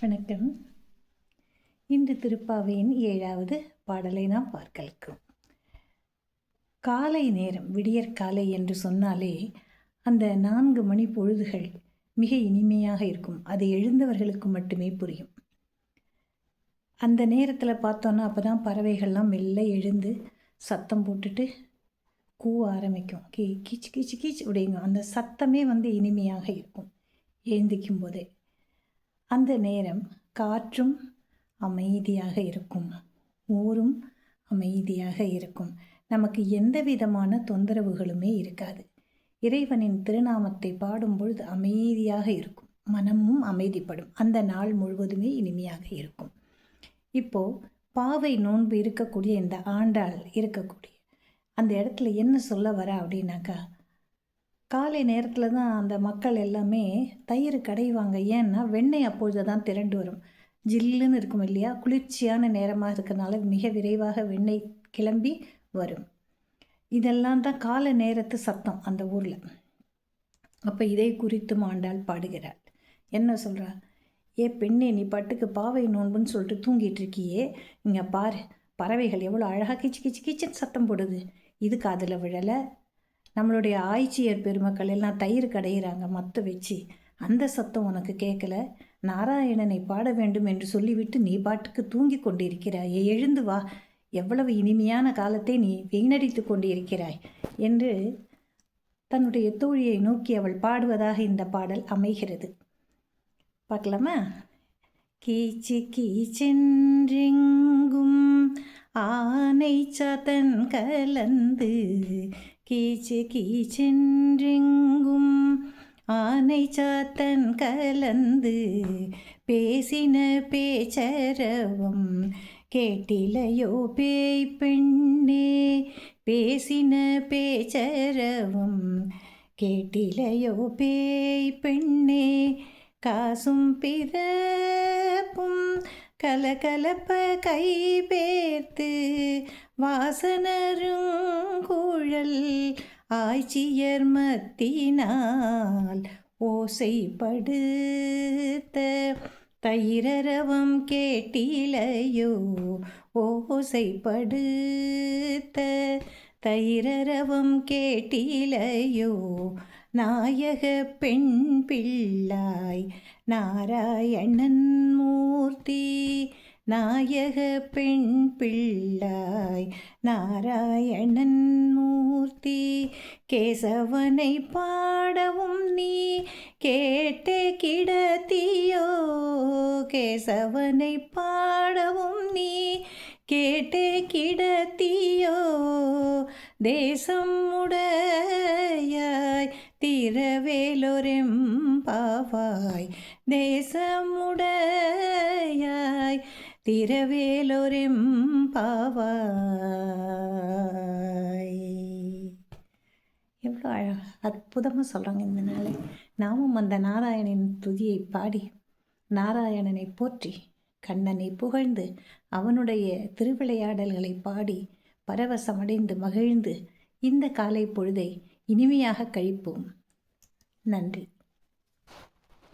வணக்கம். இன்று திருப்பாவையின் ஏழாவது பாடலை நாம் பார்க்கலாம். காலை நேரம் விடியற்காலை என்று சொன்னாலே அந்த நான்கு மணி பொழுதுகள் மிக இனிமையாக இருக்கும். அது எழுந்தவர்களுக்கு மட்டுமே புரியும். அந்த நேரத்தில் பார்த்தோன்னா அப்போ தான் பறவைகள்லாம் மெல்ல எழுந்து சத்தம் போட்டுட்டு கூவ ஆரம்பிக்கும். கீ கீச் கீச் கீச் அப்படிங்கும் அந்த சத்தமே வந்து இனிமையாக இருக்கும். எழுந்திக்கும் போதே. அந்த நேரம் காற்றும் அமைதியாக இருக்கும். ஊரும் அமைதியாக இருக்கும். நமக்கு எந்த விதமான தொந்தரவுகளுமே இருக்காது. இறைவனின் திருநாமத்தை பாடும் பொழுது அமைதியாக இருக்கும். மனமும் அமைதிப்படும். அந்த நாள் முழுவதுமே இனிமையாக இருக்கும். இப்போது பாவை நோன்பு இருக்கக்கூடிய இந்த ஆண்டாள் இருக்கக்கூடிய அந்த இடத்துல என்ன சொல்ல வர அப்படின்னாக்கா காலை நேரத்தில் தான் அந்த மக்கள் எல்லாமே தயிர் கடைவாங்க. ஏன்னா வெண்ணெய் அப்பொழுது தான் திரண்டு வரும். ஜில்லுன்னு இருக்கும் இல்லையா? குளிர்ச்சியான நேரமாக இருக்கிறனால மிக விரைவாக வெண்ணெய் கிளம்பி வரும். இதெல்லாம் தான் கால நேரத்து சத்தம் அந்த ஊரில். அப்போ இதை குறித்து மாண்டால் பாடுகிறாள். என்ன சொல்கிறா ஏ பெண்ணே நீ பாட்டுக்கு பாவை நோன்புன்னு சொல்லிட்டு தூங்கிட்டு இருக்கியே. இங்கே பாரு பறவைகள் எவ்வளோ அழகாக கிச்சு கிச்சு கிச்சன் சத்தம் போடுது. இதுக்கு அதில் விழலை. நம்மளுடைய ஆய்ச்சியர் பெருமக்கள் எல்லாம் தயிர் கடையிறாங்க மத்த வச்சு. அந்த சத்தம் உனக்கு கேட்கல நாராயணனை பாட வேண்டும் என்று சொல்லிவிட்டு நீ பாட்டுக்கு தூங்கி கொண்டிருக்கிறாய் எழுந்து வா. எவ்வளவு இனிமையான காலத்தை நீ வீணடித்து கொண்டிருக்கிறாய் என்று தன்னுடைய தோழியை நோக்கி அவள் பாடுவதாக இந்த பாடல் அமைகிறது. பார்க்கலாமா? கீச்சு கீச்சென்றெங்கும் ஆனை சதன் கலந்து கீச்சு கீச்சென்றெங்கும் ஆனை சாத்தன் கலந்து பேசின பேச்சரவம் கேட்டிலையோ பேய் பெண்ணே பேசின பேச்சரவம் கேட்டிலையோ பேய் பெண்ணே காசும் பிறப்பும் கலகலப்ப கை பேர்த்து வாசனரும் குழல் ஆய்ச்சியர் மத்தினால் ஓசைப்படுத்த தயிரரவம் கேட்டிலையோ ஓசைப்படுத்த தயிரரவம் கேட்டிலையோ நாயக பெண் பிள்ளாய் நாராயணன் மூர்த்தி நாயக பெண் பிள்ளாய் நாராயணன் மூர்த்தி கேசவனை பாடவும் நீ கேட்டே கிடத்தியோ கேசவனை பாடவும் நீ கேட்டே கிடத்தியோ தேசம் உடையாய் திரவேலொரெம் பாவாய் தேசமுடையாய் பாவாய் எவ்வளோ அழ அற்புதமாக சொல்கிறாங்க இந்த நாளை. நாமும் அந்த நாராயணின் துதியை பாடி நாராயணனை போற்றி கண்ணனை புகழ்ந்து அவனுடைய திருவிளையாடல்களை பாடி பரவசமடைந்து மகிழ்ந்து இந்த காலை பொழுதை இனிமையாக கழிப்போம். நன்றி.